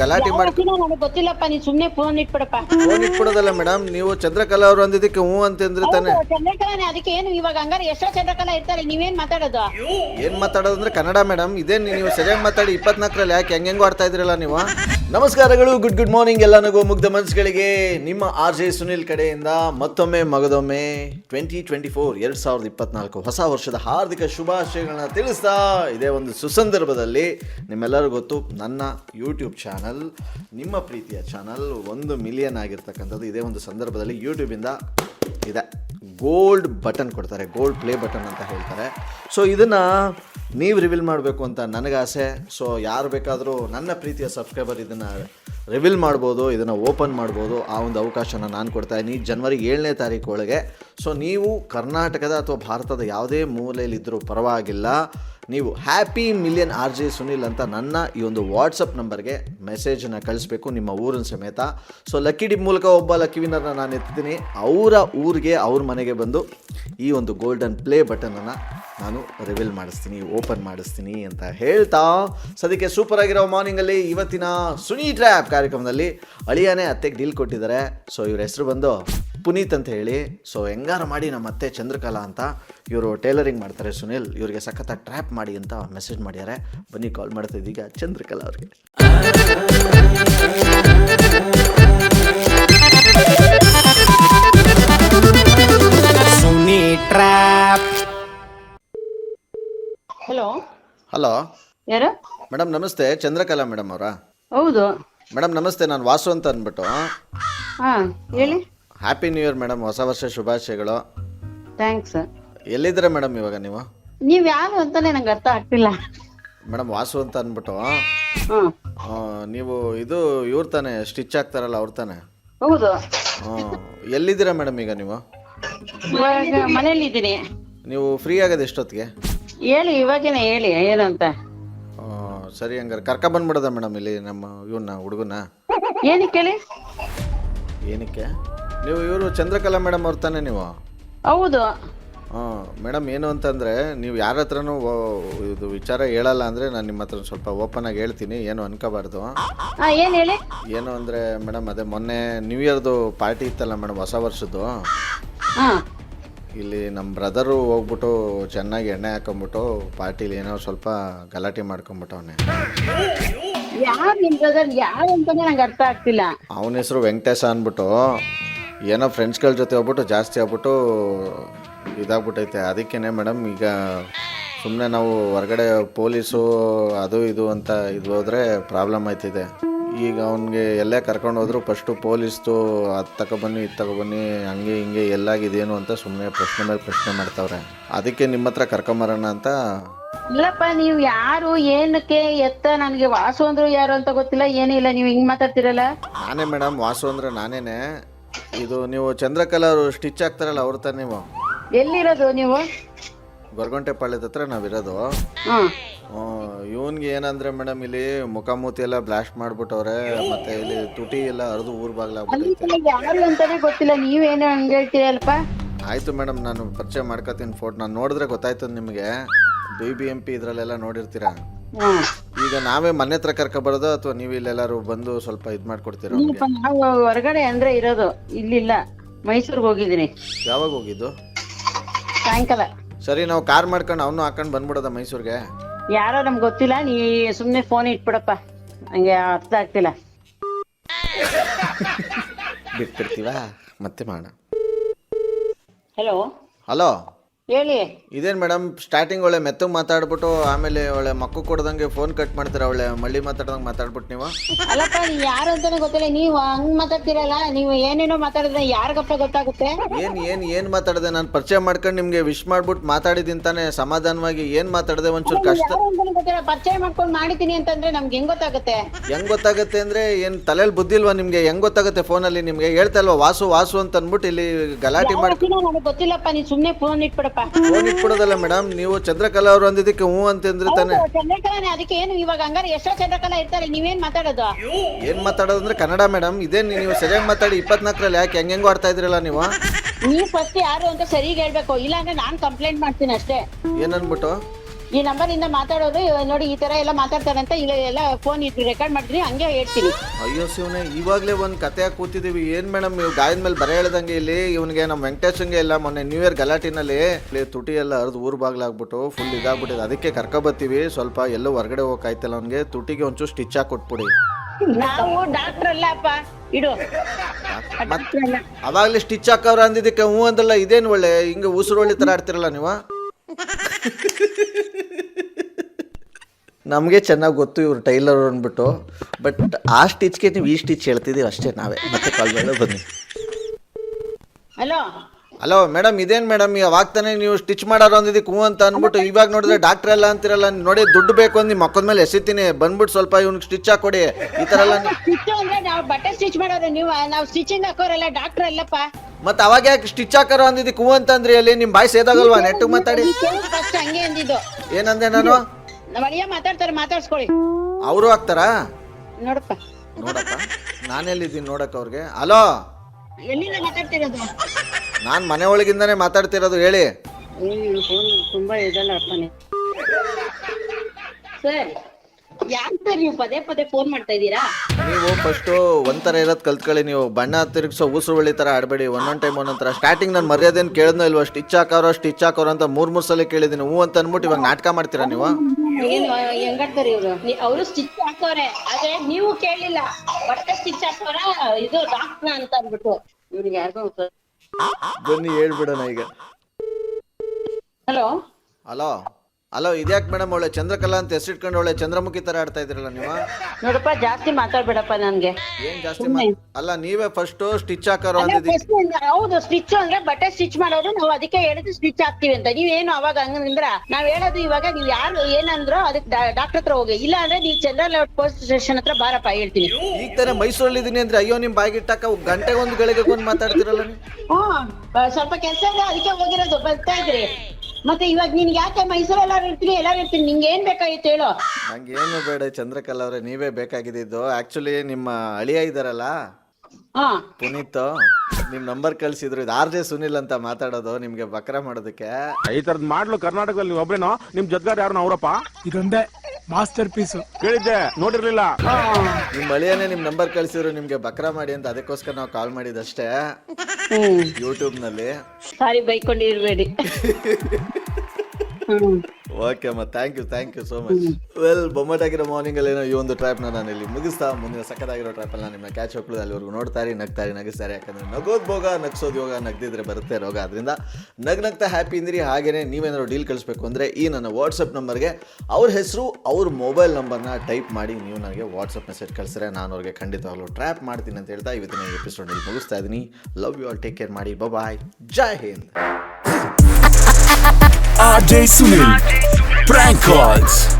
ಗಲಾಟೆ ಮಾಡಿ ನನಗೆ ಗೊತ್ತಿಲ್ಲಪ್ಪ ನೀ ಸುಮ್ನೆ ಫೋನ್ ಇಟ್ಬಿಡಪ್ಪ. ಫೋನ್ ಇಟ್ಬಿಡೋದಲ್ಲ ಮೇಡಮ್ ನೀವು ಚಂದ್ರಕಲಾ ಅವರು ಅಂದಿದ್ದಕ್ಕೆ ಹ್ಞೂ ಅಂತಂದ್ರೆ ತಾನೆ. ಹೌದು, ಚಂದ್ರಕಲಾನೆ ಅದಕ್ಕೆ ಏನು ಇವಾಗ ಹಂಗಾರೆ ಎಷ್ಟೋ ಚಂದ್ರಕಲಾ ಇರ್ತಾರೆ ನೀವೇನ್ ಮಾತಾಡೋದು? ಏನ್ ಮಾತಾಡೋದಂದ್ರೆ ಕನ್ನಡ ಮೇಡಮ್ ಇದೇ ನೀವು ಸರಿಯಾಗಿ ಮಾತಾಡಿ ಇಪ್ಪತ್ನಾಲ್ಕರಲ್ಲಿ ಯಾಕೆ ಹೆಂಗೆಂಗೋ ಆಡ್ತಾ ಇದ್ರಲ್ಲ ನೀವು? ನಮಸ್ಕಾರಗಳು ಗುಡ್ ಗುಡ್ ಮಾರ್ನಿಂಗ್ ಎಲ್ಲನಿಗೂ ಮುಗ್ಧ ಮನಸ್ಸುಗಳಿಗೆ. ನಿಮ್ಮ ಆರ್ ಜೆ ಸುನಿಲ್ ಕಡೆಯಿಂದ ಮತ್ತೊಮ್ಮೆ ಮಗದೊಮ್ಮೆ ಟ್ವೆಂಟಿ ಟ್ವೆಂಟಿ ಫೋರ್ ಎರಡು ಸಾವಿರದ ಇಪ್ಪತ್ನಾಲ್ಕು ಹೊಸ ವರ್ಷದ ಹಾರ್ದಿಕ ಶುಭಾಶಯಗಳನ್ನ ತಿಳಿಸ್ತಾ ಇದೇ ಒಂದು ಸುಸಂದರ್ಭದಲ್ಲಿ ನಿಮ್ಮೆಲ್ಲರಿಗೂ ಗೊತ್ತು, ನನ್ನ ಯೂಟ್ಯೂಬ್ ಚಾನಲ್ ನಿಮ್ಮ ಪ್ರೀತಿಯ ಚಾನಲ್ ಒಂದು ಮಿಲಿಯನ್ ಆಗಿರ್ತಕ್ಕಂಥದ್ದು ಇದೇ ಒಂದು ಸಂದರ್ಭದಲ್ಲಿ ಯೂಟ್ಯೂಬಿಂದ ಇದೆ. ಗೋಲ್ಡ್ ಬಟನ್ ಕೊಡ್ತಾರೆ, ಗೋಲ್ಡ್ ಪ್ಲೇ ಬಟನ್ ಅಂತ ಹೇಳ್ತಾರೆ. ಸೊ ಇದನ್ನು ನೀವು ರಿವೀಲ್ ಮಾಡಬೇಕು ಅಂತ ನನಗಾಸೆ ಸೊ ಯಾರು ಬೇಕಾದರೂ ನನ್ನ ಪ್ರೀತಿಯ ಸಬ್ಸ್ಕ್ರೈಬರ್ ಇದನ್ನು ರಿವೀಲ್ ಮಾಡ್ಬೋದು, ಇದನ್ನು ಓಪನ್ ಮಾಡ್ಬೋದು. ಆ ಒಂದು ಅವಕಾಶನ ನಾನು ಕೊಡ್ತಾ ಇದ್ದೀನಿ. ಜನವರಿ ಏಳನೇ ತಾರೀಕು ಒಳಗೆ. ಸೊ ನೀವು ಕರ್ನಾಟಕದ ಅಥವಾ ಭಾರತದ ಯಾವುದೇ ಮೂಲೆಯಲ್ಲಿದ್ದರೂ ಪರವಾಗಿಲ್ಲ. ನೀವು happy million R J Sunil ಅಂತ ನನ್ನ ಈ ಒಂದು ವಾಟ್ಸಪ್ ನಂಬರ್ಗೆ ಮೆಸೇಜನ್ನು ಕಳಿಸ್ಬೇಕು ನಿಮ್ಮ ಊರಿನ ಸಮೇತ. ಸೊ ಲಕ್ಕಿ ಡಿಪ್ ಮೂಲಕ ಒಬ್ಬ ಲಕ್ಕಿ ವಿನ್ನರ್ನ ನಾನು ಎತ್ತಿದ್ದೀನಿ. ಅವರ ಊರಿಗೆ ಅವ್ರ ಮನೆಗೆ ಬಂದು ಈ ಒಂದು ಗೋಲ್ಡನ್ ಪ್ಲೇ ಬಟನನ್ನು ನಾನು ರಿವೀಲ್ ಮಾಡಿಸ್ತೀನಿ ಓಪನ್ ಮಾಡಿಸ್ತೀನಿ ಅಂತ ಹೇಳ್ತಾ. ಸದ್ಯಕ್ಕೆ ಸೂಪರ್ ಆಗಿರೋ ಮಾರ್ನಿಂಗಲ್ಲಿ ಇವತ್ತಿನ ಸುನಿ ಟ್ರ್ಯಾಪ್ ಕಾರ್ಯಕ್ರಮದಲ್ಲಿ ಅಳಿಯನೇ ಅತ್ತೆಗೆ ಡೀಲ್ ಕೊಟ್ಟಿದ್ದಾರೆ. ಸೊ ಇವ್ರ ಹೆಸರು ಬಂದು ಪುನೀತ್ ಅಂತ ಹೇಳಿ ಸೊ ಹೆಂಗಾರು ಮಾಡಿ ನಮ್ಮ ಅತ್ತೆ ಚಂದ್ರಕಲಾ ಅಂತ ಇವರು ಟೈಲರಿಂಗ್ ಮಾಡ್ತಾರೆ ಸುನಿಲ್ ಇವರಿಗೆ ಸಖತ್ತಾಗಿ ಟ್ರ್ಯಾಪ್ ಮಾಡಿ ಅಂತ ಮೆಸೇಜ್ ಮಾಡ್ಯಾರೆ ಬನ್ನಿ ಕಾಲ್ ಮಾಡ್ತಾ ಇದೀಗ ಚಂದ್ರಕಲಾ ಅವ್ರಿಗೆ. ಸುನಿ ಟ್ರ್ಯಾಪ್ ಹಲೋ ಹಲೋ ಯಾರು? ಮೇಡಮ್ ನಮಸ್ತೆ. ಚಂದ್ರಕಲಾ ಮೇಡಮ್ ಅವರಾ? ಹೌದು. ಮೇಡಮ್ ನಮಸ್ತೆ. ನಾನು ವಾಸು ಅಂತ ಅಂದ್ಬಿಟ್ಟು. ಹಾ ಹೇಳಿ. ಹ್ಯಾಪಿ ನ್ಯೂ ಇಯರ್ ಮೇಡಮ್ ಹೊಸ ವರ್ಷ ಶುಭಾಶಯಗಳು. ಥ್ಯಾಂಕ್ಸ್ ಎಲ್ಲಿದ್ದೀರಾ ಮೇಡಮ್ ಇವಾಗ ನೀವು? ನೀವ್ ಯಾರು ಅಂತಾನೆ ನಂಗೆ ಅರ್ಥ ಆಗ್ತಿಲ್ಲ. ಮೇಡಮ್ ವಾಸು ಅಂತ ಅಂದ್ಬಿಟ್ಟು? ಹ್ಮ್. ಆ, ನೀವು ಇದು ಇವ್ರ ತಾನೆ ಸ್ಟಿಚ್ ಆಗ್ತಾರಲ್ಲ ಅವ್ರ ತಾನೆ? ಹೌದು. ಎಲ್ಲಿದ್ದೀರಾ ಮೇಡಮ್ ಈಗ ನೀವು? ಇವಾಗ ಮನೇಲಿ ಇದ್ದೀನಿ. ನೀವು ಫ್ರೀ ಆಗೋದು ಎಷ್ಟೊತ್ತಿಗೆ? ಹೇಳಿ ಇವಾಗೇನೆ ಹೇಳಿ ಏನು ಅಂತ. ಆ, ಸರಿ ಹಂಗಾರೆ ಕರ್ಕೊಂಬಂದ್ಬಿಡೋದ ಮೇಡಮ್ ಇಲ್ಲಿ ನಮ್ಮ ಇವನ್ನ ಹುಡುಗನ? ಏನಕ್ಕೆ ಹೇಳಿ? ಏನಕ್ಕೆ? ನೀವು ಇವರು ಚಂದ್ರಕಲಾ ಮೇಡಮ್ ಅವ್ರ ತಾನೆ ನೀವು? ಹೌದು. ಹಾಂ ಮೇಡಮ್ ಏನು ಅಂತಂದರೆ ನೀವು ಯಾರ ಹತ್ರನೂ ಇದು ವಿಚಾರ ಹೇಳಲ್ಲ ಅಂದರೆ ನಾನು ನಿಮ್ಮ ಹತ್ರ ಸ್ವಲ್ಪ ಓಪನ್ ಆಗಿ ಹೇಳ್ತೀನಿ ಏನು ಅನ್ಕೋಬಾರ್ದು. ಹಾ ಏನ್ ಹೇಳಿ? ಏನು ಅಂದರೆ ಮೇಡಮ್ ಅದೇ ಮೊನ್ನೆ ನ್ಯೂ ಇಯರ್ದು ಪಾರ್ಟಿ ಇತ್ತಲ್ಲ ಮೇಡಮ್ ಹೊಸ ವರ್ಷದ್ದು. ಹಾ. ಇಲ್ಲಿ ನಮ್ಮ ಬ್ರದರು ಹೋಗ್ಬಿಟ್ಟು ಚೆನ್ನಾಗಿ ಎಣ್ಣೆ ಹಾಕೊಂಬಿಟ್ಟು ಪಾರ್ಟಿಲಿ ಏನೋ ಸ್ವಲ್ಪ ಗಲಾಟೆ ಮಾಡ್ಕೊಂಬಿಟ್ಟವನೆ ಯಾರು ನಿಮ್ ಬ್ರದರ್ ಯಾರು ಅಂತಂದ್ರೆ ನಂಗೆ ಅರ್ಥ ಆಗ್ತಿಲ್ಲ. ಅವನ ಹೆಸರು ವೆಂಕಟೇಶ ಅಂದ್ಬಿಟ್ಟು. ಏನೋ ಫ್ರೆಂಡ್ಸ್ಗಳ ಜೊತೆ ಹೋಗ್ಬಿಟ್ಟು ಜಾಸ್ತಿ ಆಗ್ಬಿಟ್ಟು ಇದಾಗ್ಬಿಟ್ಟೈತೆ ಅದಕ್ಕೇನೆ ಮೇಡಮ್ ಈಗ ಸುಮ್ಮನೆ ನಾವು ಹೊರಗಡೆ ಪೊಲೀಸು ಅದು ಇದು ಅಂತ ಇದು ಹೋದರೆ ಪ್ರಾಬ್ಲಮ್ ಆಯ್ತಿದೆ. ಈಗ ಅವನಿಗೆ ಎಲ್ಲೇ ಕರ್ಕೊಂಡು ಹೋದ್ರು ಫಸ್ಟು ಪೊಲೀಸ್ದು ಅದು ತಗೊಬನ್ನಿ ಇದು ತಗೊಬನ್ನಿ ಹಂಗೆ ಹಿಂಗೆ ಎಲ್ಲಾಗಿದೇನು ಅಂತ ಸುಮ್ಮನೆ ಪ್ರಶ್ನೆ ಮೇಲೆ ಪ್ರಶ್ನೆ ಮಾಡ್ತಾವ್ರೆ. ಅದಕ್ಕೆ ನಿಮ್ಮ ಹತ್ರ ಕರ್ಕೊಂಬರೋಣ ಅಂತ ಇಲ್ಲಪ್ಪ ನೀವು ಯಾರು ಏನಕ್ಕೆ ಎತ್ತ ನನಗೆ ವಾಸು ಅಂದ್ರು ಯಾರು ಅಂತ ಗೊತ್ತಿಲ್ಲ ಏನಿಲ್ಲ ನೀವು ಹಿಂಗೆ ಮಾತಾಡ್ತಿರಲ್ಲ? ನಾನೇ ಮೇಡಮ್ ವಾಸು ಅಂದ್ರೆ ನಾನೇನೆ. ಇದು ನೀವು ಚಂದ್ರಕಲಾ ಅವರು ಸ್ಟಿಚ್ ಆಗ್ತಾರಲ್ಲ ಅವ್ರ ತಾನೇ ನೀವು? ಎಲ್ಲಿರೋದು ನೀವು? ಗೊರಗೊಂಟೆ ಪಾಳ್ಯದ ಹತ್ರ ನಾವಿರೋದು. ಹ್ಮ್ ಇವನ್ಗೆ ಏನಂದ್ರೆ ಮೇಡಮ್ ಇಲ್ಲಿ ಮುಖಾಮೂತಿ ಎಲ್ಲ ಬ್ಲಾಸ್ಟ್ ಮಾಡ್ಬಿಟ್ಟವ್ರೆ ಮತ್ತೆ ಇಲ್ಲಿ ತುಟಿ ಎಲ್ಲ ಹರಿದು ಊರ್ ಬಾಗ್ಲಾಗ್ಬಿಟ್ಟೈತೆ ಅಲ್ಲಿ ಯಾರು ಅಂತಾನೆ ಗೊತ್ತಿಲ್ಲ ನೀವೇನು ಹಂಗ ಹೇಳ್ತೀರಲ್ಪ? ಆಯ್ತು ಮೇಡಮ್ ನಾನು ಪರಿಚಯ ಮಾಡ್ಕೋತೀನಿ ಫೋಟೋ ನಾನು ನೋಡಿದ್ರೆ ಗೊತ್ತಾಯ್ತದ ನಿಮಗೆ. ಬಿ ಬಿ ಎಂ ಪಿ ಇದ್ರಲ್ಲೆಲ್ಲ ನೋಡಿರ್ತೀರಾ? ಈಗ ನಾವೇ ಮನೆ ಹತ್ರ ಕರ್ಕೊಬರೋದು ಅಥವಾ ನೀವು ಇಲ್ಲೆಲ್ಲಾರು ಬಂದು ಸ್ವಲ್ಪ ಇದ್ ಮಾಡ್ಕೊಡ್ತೀರ ಅವ್ನಿಗೆ? ನಾವು ಹೊರಗಡೆ ಅಂದ್ರೆ ಇರೋದು ಇಲ್ಲಿಲ್ಲ. ಮೈಸೂರ್ಗ್ ಹೋಗಿದ್ದೀನಿ. ಯಾವಾಗ ಹೋಗಿದ್ದು? ಸಾಯಂಕಾಲ. ಸರಿ ನಾವು ಕಾರ್ ಮಾಡ್ಕೊಂಡು ಅವನು ಹಾಕೊಂಡು ಬಂದ್ಬಿಡೋದ ಮೈಸೂರಿಗೆ? ಯಾರೋ ನಮ್ಗೆ ಗೊತ್ತಿಲ್ಲ ನೀ ಸುಮ್ನೆ ಫೋನ್ ಇಟ್ಬಿಡಪ್ಪ. ಹಂಗೆ ಅರ್ಥ ಆಗ್ತಿಲ್ಲ. ಬಿಟ್ಬಿಡ್ತೀವಾ? ಮತ್ತೆ ಮಾಡೋಣ ಹಲೋ ಹಲೋ ಹೇಳಿ. ಇದೇನ್ ಮೇಡಮ್ ಸ್ಟಾರ್ಟಿಂಗ್ ಒಳ್ಳೆ ಮೆತ್ತಗೆ ಮಾತಾಡ್ಬಿಟ್ಟು ಆಮೇಲೆ ಒಳ್ಳೆ ಮಕ್ಕು ಕೊಡ್ದಂಗೆ ಫೋನ್ ಕಟ್ ಮಾಡ್ತೀರಾ? ಒಳ್ಳೆ ಮಳ್ಳಿ ಮಾತಾಡ್ದಂಗೆ ಮಾತಾಡ್ಬಿಟ್ಟು ನೀವು? ಅಲ್ಲಪ್ಪ ನೀವ್ ಯಾರು ಅಂತಾನೆ ಗೊತ್ತಿಲ್ಲ. ನೀವು ಹಂಗ್ ಮಾತಾಡ್ತಿರಲ್ಲ ನೀವು ಏನೇನೋ ಮಾತಾಡಿದ್ರೆ ಯಾರಿಗಪ್ಪ ಗೊತ್ತಾಗುತ್ತೆ? ಏನು ಏನು ಏನು ಮಾತಾಡಿದೆ? ನಾನು ಪರಿಚಯ ಮಾಡ್ಕೊಂಡು ನಿಮಗೆ ವಿಶ್ ಮಾಡ್ಬಿಟ್ಟು ಮಾತಾಡಿದ್ದೀನಿ ತಾನೇ ಸಮಾಧಾನವಾಗಿ ಏನು ಮಾತಾಡಿದೆ ಒಂಚೂರು ಕಷ್ಟ ಯಾರು ಅಂತಾನೆ ಗೊತ್ತಿಲ್ಲ. ಪರಿಚಯ ಮಾಡ್ಕೊಂಡು ಮಾಡಿದ್ದೀನಿ ಅಂತಂದ್ರೆ ನಮ್ಗೆ ಹೆಂಗ್ ಗೊತ್ತಾಗುತ್ತೆ? ಹೆಂಗ್ ಗೊತ್ತಾಗುತ್ತೆ ಅಂದ್ರೆ ಏನು ತಲೆಯಲ್ಲಿ ಬುದ್ಧಿಲ್ವಾ ನಿಮ್ಗೆ? ಹೆಂಗ್ ಗೊತ್ತಾಗುತ್ತೆ ಫೋನಲ್ಲಿ ನಿಮಗೆ? ಹೇಳ್ತಾ ಇಲ್ವಾ ವಾಸು ವಾಸು ಅಂತ ಅಂದ್ಬಿಟ್ಟು ಇಲ್ಲಿ ಗಲಾಟೆ ಮಾಡಿ ನನಗೆ ಗೊತ್ತಿಲ್ಲಪ್ಪ. ನೀ ಸುಮ್ನೆ ಫೋನ್ ಇಟ್ಬಿಡಪ್ಪ. ಫೋನ್ ಕೊಡೋದಲ್ಲ ಮೇಡಮ್ ನೀವು ಚಂದ್ರಕಲಾ ಅವರು ಅಂದಿದ್ದಕ್ಕೆ ಹ್ಞೂ ಅಂತಂದ್ರೆ ತಾನೆ. ಹೌದು, ಚಂದ್ರಕಲಾನೆ ಅದಕ್ಕೆ ಏನು ಇವಾಗ ಹಂಗಾರೆ ಎಷ್ಟೋ ಚಂದ್ರಕಲಾ ಇರ್ತಾರೆ ನೀವೇನ್ ಮಾತಾಡೋದು? ಏನು ಮಾತಾಡೋದಂದ್ರೆ ಕನ್ನಡ ಮೇಡಮ್ ಇದೇ ನೀವು ಸರಿಯಾಗಿ ಮಾತಾಡಿ ಇಪ್ಪತ್ನಾಲ್ಕರಲ್ಲಿ ಯಾಕೆ ಹೆಂಗೆಂಗೋ ಆಡ್ತಾ ಇದ್ರಲ್ಲ ನೀವು. ನೀವ್ ಫಸ್ಟ್ ಯಾರು ಅಂತ ಸರಿಗ್ ಹೇಳ್ಬೇಕು ಇಲ್ಲ ಅಂದ್ರೆ ನಾನ್ ಕಂಪ್ಲೇಂಟ್ ಮಾಡ್ತೀನಿ ಅಷ್ಟೇ. ಏನನ್ಬಿಟ್ಟು? ಈ ನಂಬರ್ ಇಂದ ಮಾತಾಡೋದು ನೋಡಿ ಈ ತರ ಎಲ್ಲ ಮಾತಾಡ್ತಾರೆ ಅಂತ ಇಲ್ಲ ಎಲ್ಲ ಫೋನ್ ಇಟ್ಟು ರೆಕಾರ್ಡ್ ಮಾಡಿದ್ರಿ ಹಂಗೆ ಹೇಳ್ತೀನಿ. ಅಯ್ಯೋ ಶಿವನೇ ಇವಾಗಲೇ ಒಂದು ಕತೆ ಕೂತಿದೀವಿ. ಕೂತಿದ್ದೀವಿ ಏನು ಮೇಡಮ್ ನೀವು ಗಾಯದ ಮೇಲೆ ಬರ ಹೇಳ್ದಂಗೆ ಇಲ್ಲಿ? ಇವನಿಗೆ ನಮ್ಮ ವೆಂಕಟೇಶಂಗೆ ಇಲ್ಲ ಮೊನ್ನೆ ನ್ಯೂ ಇಯರ್ ಗಲಾಟಿನಲ್ಲಿ ಇಲ್ಲಿ ತುಟಿ ಎಲ್ಲ ಊರ್ ಊರು ಬಾಗ್ಲಾಗ್ಬಿಟ್ಟು ಫುಲ್ ಇದಾಗ್ಬಿಟ್ಟಿದೆ. ಅದಕ್ಕೆ ಕರ್ಕೊಬತ್ತೀವಿ ಸ್ವಲ್ಪ ಎಲ್ಲೋ ಹೊರಗಡೆ ಹೋಗಕ್ಕಾಯ್ತಲ್ಲ ಅವನಿಗೆ. ತುಟಿಗೆ ಒಂಚೂರು ಸ್ಟಿಚ್ ಹಾಕಿ ಕೊಟ್ಬಿಡಿ. ನಾವು ಡಾಕ್ಟರ್ ಅಲ್ಲಪ್ಪ ಇಡು. ಅವಾಗಲೇ ಸ್ಟಿಚ್ ಹಾಕವ್ರ ಅಂದಿದ್ದಕ್ಕೆ ಹ್ಞೂ ಅಂದಲ್ಲ ಇದೇನು ಒಳ್ಳೆ? ಹಿಂಗೆ ಉಸಿರು ಒಳ್ಳೆ ಥರ ಆಡ್ತಿರಲ್ಲ ನೀವು? ನಮಗೆ ಚೆನ್ನಾಗಿ ಗೊತ್ತು ಇವರು ಟೈಲರ್ ಅಂದ್ಬಿಟ್ಟು, ಬಟ್ ಆ ಸ್ಟಿಚ್ಗೆ ನೀವು ಈ ಸ್ಟಿಚ್ ಹೇಳ್ತಿದ್ದೀವಿ ಅಷ್ಟೇ ನಾವೇ. ಮತ್ತೆ ಕಾಲ್ ಮೇಲೆ ಬನ್ನಿ. ಹಲೋ ಮೇಡಮ್ ಇದೇನು ಮೇಡಮ್? ಈಗ ತಾನೇ ನೀವು ಸ್ಟಿಚ್ ಮಾಡೋರು ಅಂದಿದ್ದಕ್ಕೆ ಹ್ಞೂ ಅಂತ ಅಂದ್ಬಿಟ್ಟು ಇವಾಗ ನೋಡಿದ್ರೆ ಡಾಕ್ಟ್ರ್ ಎಲ್ಲ ಅಂತಿರಲ್ಲ ನೋಡಿ ದುಡ್ಡು ಬೇಕು ಅಂದ್ ನಿಮ್ಮ ಮಕ್ಕದ ಮೇಲೆ ಎಸಿತೀನಿ ಬಂದ್ಬಿಟ್ಟು ಸ್ವಲ್ಪ ಇವ್ನಿಗೆ ಸ್ಟಿಚ್ ಹಾಕೊಡಿ ಈ ಥರ ಎಲ್ಲ ನೀವು ಸ್ಟಿಚ್ ಅಂದ್ರೆ ನಾವು ಬಟ್ಟೆ ಸ್ಟಿಚ್ ಮಾಡೋದು ನೀವು ನಾವು ಸ್ಟಿಚಿಂಗ್ ಹಾಕೋರಲ್ಲ ಡಾಕ್ಟರ್ ಅಲ್ಲಪ್ಪ. ಮತ್ತೆ ಅವಾಗ ಯಾಕೆ ಸ್ಟಿಚ್ ಹಾಕೋರು ಅಂದಿದ್ದಕ್ಕೆ ಹ್ಞೂ ಅಂತಂದ್ರಿ ಅಲ್ಲಿ ನಿಮ್ಮ ಬಾಯ್ ಸೇದಾಗಲ್ವಾ ನೆಟ್ಟಿಗೆ ಮಾತಾಡಿ. ಫಸ್ಟ್ ಹಂಗೆ ಅಂದಿದ್ದು. ಏನಂದೆ ನಾನು? ನಮ್ಮ ಅಳಿಯ ಮಾತಾಡ್ತಾರೆ ಮಾತಾಡ್ಸ್ಕೊಳ್ಳಿ. ಅವರು ಹಾಕ್ತಾರಾ? ನೋಡಪ್ಪ. ನೋಡಪ್ಪ. ನಾನೆಲ್ಲಿದ್ದೀನಿ ನೋಡಕ್ಕೆ ಅವ್ರಿಗೆ? ಹಲೋ? ಎಲ್ಲಿಂದ ಮಾತಾಡ್ತಿರೋದು? ನಾನು ಮನೆ ಒಳಗಿಂದಾನೇ ಮಾತಾಡ್ತಿರೋದು ಹೇಳಿ. ಹ್ಮ್ ಫೋನ್ ತುಂಬಾ ಇದೆಲ್ಲ ನೀವು ಸರ್ ಯಾಕೆ ಸರ್ ನೀವು ಪದೇ ಪದೇ ಫೋನ್ ಮಾಡ್ತಾ ಇದ್ದೀರಾ? ನೀವು ಫಸ್ಟು ಒಂಥರ ಇರೋದು ಕಲ್ತ್ಕೊಳ್ಳಿ ನೀವು ಬಣ್ಣ ತಿರುಗಿಸೋ ಉಸಿರು ಒಳ್ಳಿ ಥರ ಆಡಬೇಡಿ. ಒಂದೊಂದು ಟೈಮ್ ಒಂದೊಂದು ಥರ ಸ್ಟಾರ್ಟಿಂಗ್ ನಾನು ಮರ್ಯಾದೇನು ಕೇಳಿದ್ನೋ ಇಲ್ವಾ ಸ್ಟಿಚ್ ಹಾಕೋರೋ ಸ್ಟಿಚ್ ಹಾಕೋರೋ ಅಂತ ಮೂರು ಮೂರು ಸಲ ಕೇಳಿದ್ದೀನಿ. ಹ್ಞೂ ಅಂತ ಅಂದ್ಬಿಟ್ಟು ಇವಾಗ ನಾಟಕ ಮಾಡ್ತೀರಾ ನೀವು? ಏನು ಹೆಂಗಡ್ತಾರೆ ಇವರು? ಅವರು ಸ್ಟಿಚ್ ಹಾಕೋರೆ ಆದ್ರೆ ನೀವು ಕೇಳಿಲ್ಲ. ಬಟ್ಟೆ ಸ್ಟಿಚ್ ಹಾಕೋರ ಇದು ಡಾಕ್ಟರ್ ಅಂತ ಅಂದ್ಬಿಟ್ಟು. ಇವ್ರಿಗೆ ಯಾರಿಗೂ ಬನ್ನಿ ಹೇಳ್ಬಿಡೋಣ ಈಗ. ಹಲೋ ಹಲೋ ಹಲೋ ಇದ್ಯಾಕೆ ಮೇಡಮ್ ಒಳ್ಳೆ ಚಂದ್ರಕಲಾ ಅಂತ ಹೆಸರಿಟ್ಕೊಂಡು ಒಳ್ಳೆ ಚಂದ್ರಮುಖಿ ತರ ಆಡ್ತಾ ಇದ್ರಲ್ಲ ನೀವು? ನೋಡಪ್ಪ ಜಾಸ್ತಿ ಮಾತಾಡ್ಬೇಡಪ್ಪ ನನ್ಗೆ. ಏನ್ ಜಾಸ್ತಿ ಅಲ್ಲ ನೀವೇ ಫಸ್ಟ್ ಸ್ಟಿಚ್ ಹಾಕೋರು ಅಲ್ಲ, ಅಂದಿದ್ದೀವಿ first ಇಂದ- ಹೌದು ಸ್ಟಿಚ್ ಅಂದ್ರೆ ಬಟ್ಟೆ ಸ್ಟಿಚ್ ಮಾಡೋದು ನಾವು ಅದಕ್ಕೆ ಹೇಳಿದ್ರೆ ಸ್ಟಿಚ್ ಹಾಕ್ತಿವಿ ಅಂತ. ನೀವೇನು ಅವಾಗ ಹಂಗಂದ್ರ ನಾವ್ ಹೇಳೋದು ಇವಾಗ ನೀವ್ ಯಾರು ಏನಂದ್ರೋ ಅದಕ್ಕೆ ಡಾಕ್ಟರ್ ಹತ್ರ ಹೋಗಿ. ಇಲ್ಲ ಅಂದ್ರೆ ನೀವು ಚಂದ್ರ ಲೇಔಟ್ ಪೋಸ್ಟ್ ಸ್ಟೇಷನ್ ಹತ್ರ ಬಾರಪ್ಪ ಹೇಳ್ತೀನಿ. ಈಗ ತಾನೇ ಮೈಸೂರಲ್ಲಿದ್ದೀನಿ ಅಂದ್ರೆ ಅಯ್ಯೋ ನಿಮ್ ಬಾಯಿಗಿಟ್ಟಾಕ ಗಂಟೆಗೊಂದು ಗಳಿಗೆ ಒಂದು ಮಾತಾಡ್ತಿರಲ್ಲ ನೀವು? ಹ್ಮ್ ಸ್ವಲ್ಪ ಕೆಲ್ಸ ಇದೆ ಅದಕ್ಕೆ ಹೋಗಿರೋದು ಬರ್ತಾ ಇದ್ರಿ. ಮತ್ತೆ ಇವಾಗ ನೀನ್ ಯಾಕೆ ಮೈಸೂರು ಎಲ್ಲಾರು ಇರ್ತೀನಿ ಎಲ್ಲಾರು ಇರ್ತೀನಿ ನಿಂಗೆ ಏನ್ ಬೇಕಾಗಿತ್ತು ಹೇಳು. ನಂಗೆ ಏನು ಬೇಡ ಚಂದ್ರಕಲಾ ಅವ್ರೆ ನೀವೇ ಬೇಕಾಗಿದ್ದು ಆಕ್ಚುಲಿ ನಿಮ್ಮ ಅಳಿಯ ಇದಾರಲ್ಲ ಹಾ. ಪುನೀತ್ ನಿಮ್ ನಂಬರ್ ಕಳ್ಸಿದ್ರು. ಇದು ಆರ್ ಜೆ ಸುನಿಲ್ ಅಂತ ಮಾತಾಡೋದು ನಿಮ್ಗೆ ಬಕ್ರ ಮಾಡೋದಕ್ಕೆ. ಈ ತರದ್ ಮಾಡ್ಲು ಕರ್ನಾಟಕದಲ್ಲಿ ನೀವು ಒಬ್ರೇನೋ? ನಿಮ್ ಜೊತೆಗಾರ ಯಾರು ಅವರಪ್ಪ? ಇದೊಂದೇ. Masterpiece. ಕೇಳಿದ್ದೆ ನೋಡಿರ್ಲಿಲ್ಲ. ನಿಮ್ ಅಳಿಯನೇ ನಿಮ್ ನಂಬರ್ ಕಳಿಸಿದ್ರು ನಿಮ್ಗೆ ಬಕ್ರ ಮಾಡಿ ಅಂತ ಅದಕ್ಕೋಸ್ಕರ ನಾವು ಕಾಲ್ ಮಾಡಿದಷ್ಟೇ. ಯೂಟ್ಯೂಬ್ನಲ್ಲಿ. ಸಾರಿ ಬೈಕೊಂಡಿರ್ಬೇಡಿ. ಓಕೆ ಅಮ್ಮ. Thank you thank you so much well ಬೊಮ್ಮಟಾಗಿರೋ ಮಾರ್ನಿಂಗಲ್ಲಿ ಏನೋ ಈ ಒಂದು ಟ್ರ್ಯಾಪ್ನ ನಾನು ಇಲ್ಲಿ ಮುಗಿಸ್ತಾ ಮುಂದಿನ ಸಕ್ಕದಾಗಿರೋ ಟ್ರ್ಯಾಪಲ್ಲಿ ನಾನು ನಿಮ್ಮ ಕ್ಯಾಚ್ ಹೋಗ್ಲು ಅಲ್ಲಿವರೆಗೂ ನೋಡ್ತಾರೆ ನಗ್ತಾರೆ ನಗಿಸ್ತಾರೆ ಯಾಕಂದ್ರೆ ನಗೋದ್ ಭೋಗ ನಗ್ಸೋದು ಯೋಗ ನಗ್ದಿದ್ರೆ ಬರುತ್ತೆ ರೋಗ. ಅದರಿಂದ ನಗ್ ನಗ್ತಾ ಹ್ಯಾಪಿ ಇಂದ್ರಿ ಹಾಗೇನೆ ನೀವೇನಾದ್ರು ಡೀಲ್ ಕಳಿಸ್ಬೇಕು ಅಂದರೆ ಈ ನನ್ನ ವಾಟ್ಸಪ್ ನಂಬರ್ಗೆ ಅವ್ರ ಹೆಸರು ಅವ್ರ ಮೊಬೈಲ್ ನಂಬರ್ನ ಟೈಪ್ ಮಾಡಿ ನೀವು ನನಗೆ ವಾಟ್ಸಪ್ ಮೆಸೇಜ್ ಕಳಿಸಿದ್ರೆ ನಾನು ಅವ್ರಿಗೆ ಖಂಡಿತವಾಗ್ಲೂ ಟ್ರ್ಯಾಪ್ ಮಾಡ್ತೀನಿ ಅಂತ ಹೇಳ್ತಾ ಇವತ್ತಿನ ಎಪಿಸೋಡ್ ಮುಗಿಸ್ತಾ ಇದ್ದೀನಿ love you all take care ಮಾಡಿ. ಬಾಯ್ ಜೈ Hind RJ Sunil. Prank calls.